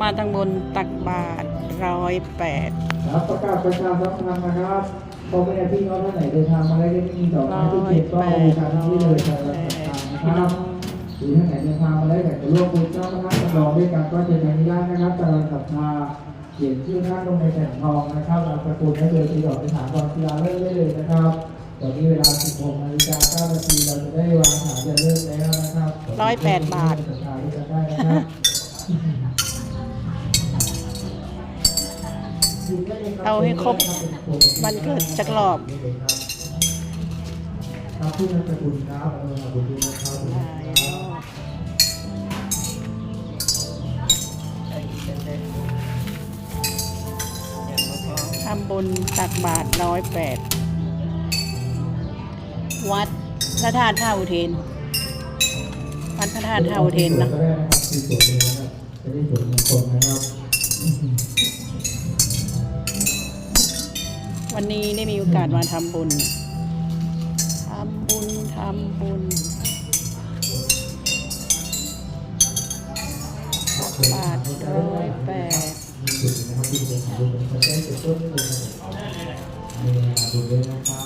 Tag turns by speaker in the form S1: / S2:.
S1: มาทางบนตักบาทร้อยแปด
S2: ครับประกาศประชาสัมพันธ์นะครับพ่อแม่พี่น้องท่านไหนเดินทางมาได้ไม่มีดอกไม้ที่เก็บก็เอาบูชาที่เลยชาตินะครับหรือท่านไหนเดินทางมาได้อยากจะร่วมบุญเจ้าพระจำลองด้วยกันก็เชิญทางนี้ได้นะครับตลอดศรัทธาเขียนชื่อท่านลงในแผ่นทองนะครับนามสกุลได้เลยที่ดอกไปถามความศิลาเลิกได้เลยนะครับตอนนี้เวลา16นาฬิกา9นาทีเราจะได้วางฐานจะเลิกแล้วนะครับ
S1: ร้อยแปดบาท เอาให้ครบวันเกิดจักรอบ
S2: ครับผู้นำสกุลครับเออขอบคุณนะครับ
S1: หลายรอบทำบุญตักบาทร้อยแปด วัดพระธาตุท่าอุเทน วัดพระธาตุท่าอุเทนนะ
S2: ก็ได้นะครับที่สวนเลยนะครับจะได้สวนมงคลนะครับ
S1: วันนี้ได้มีโอกาสมาทำบุญทำบุญทำบุญบาทร้อยแปด
S2: มีจุดนะครับที่เป็นของบุญเป็นคนได้จุดต้นเลยนะครับ